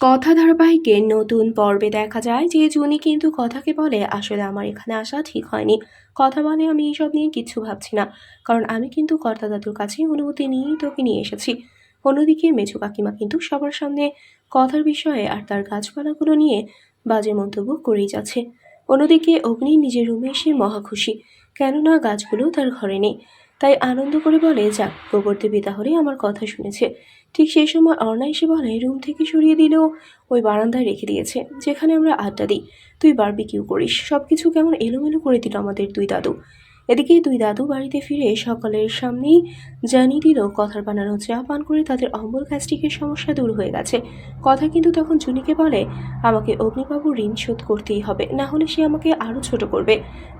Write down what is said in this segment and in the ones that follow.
কথা ধারাবাহিকে নতুন পর্বে দেখা যায়, যে জুনি কিন্তু কথাকে বলে, আসলে আমার এখানে আসা ঠিক হয়নি। কথা বলে আমি এইসব নিয়ে কিচ্ছু ভাবছি না। কারণ আমি কিন্তু কর্তা দাদুর কাছে অনুমতি নিয়েই তোকে নিয়ে এসেছি। অন্যদিকে মেজু কাকিমা কিন্তু সবার সামনে কথার বিষয়ে আর তার গাছপালাগুলো নিয়ে বাজে মন্তব্য করেই যাচ্ছে। অন্যদিকে অগ্নি নিজের রুমে এসে মহা খুশি। কেননা গাছগুলো তার ঘরে নেই। তাই আনন্দ করে বলে, যাক গোবর্দেবী তাহলে আমার কথা শুনেছে। ঠিক সেই সময় অর্ণা এসে বলে, রুম থেকে সরিয়ে দিলেও ওই বারান্দায় রেখে দিয়েছে, যেখানে আমরা আড্ডা দিই। তুই বারবিকিউ করিস সব কিছু কেমন এলোমেলো করে দিল আমাদের দুই দাদু। এদিকে দুই দাদু বাড়িতে ফিরে সকলের সামনেই জানিয়ে দিল কথার বানানো চা পান করে তাদের অম্বল গ্যাস্ট্রিকের সমস্যা দূর হয়ে গেছে। কথা কিন্তু তখন জুনিকে বলে, আমাকে অগ্নিবাবুর ঋণ শোধ করতেই হবে, না হলে সে আমাকে আরও ছোট করবে।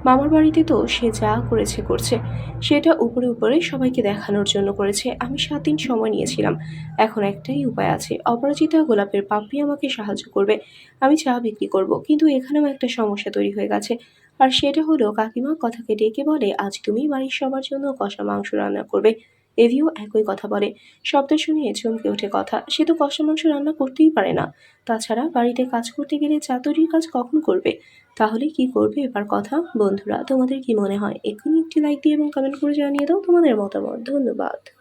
মামার বাড়িতে তো সে যা করেছে, করছে। সেটা উপরে উপরে সবাইকে দেখানোর জন্য করেছে। আমি সাত দিন সময় নিয়েছিলাম। এখন একটাই উপায় আছে। অপরাজিতা গোলাপের পাপড়ি আমাকে সাহায্য করবে। আমি চা বিক্রি করব, কিন্তু এখানেও একটা সমস্যা তৈরি হয়ে গেছে। আর সেটা হলো কাকিমা কথাকে ডেকে বলে, আজ তুমি বাড়ির সবার জন্য কষা মাংস রান্না করবে। এভিও একই কথা বলে। শব্দ শুনিয়ে চমকে ওঠে কথা। সে তো কষা মাংস রান্না করতেই পারে না। তাছাড়া বাড়িতে কাজ করতে গেলে চা তৈরির কাজ কখন করবে? তাহলে কি করবে এবার কথা? বন্ধুরা, তোমাদের কি মনে হয়? এক্ষুনি একটি লাইক দিয়ে এবং কমেন্ট করে জানিয়ে দাও তোমাদের মতামত। ধন্যবাদ।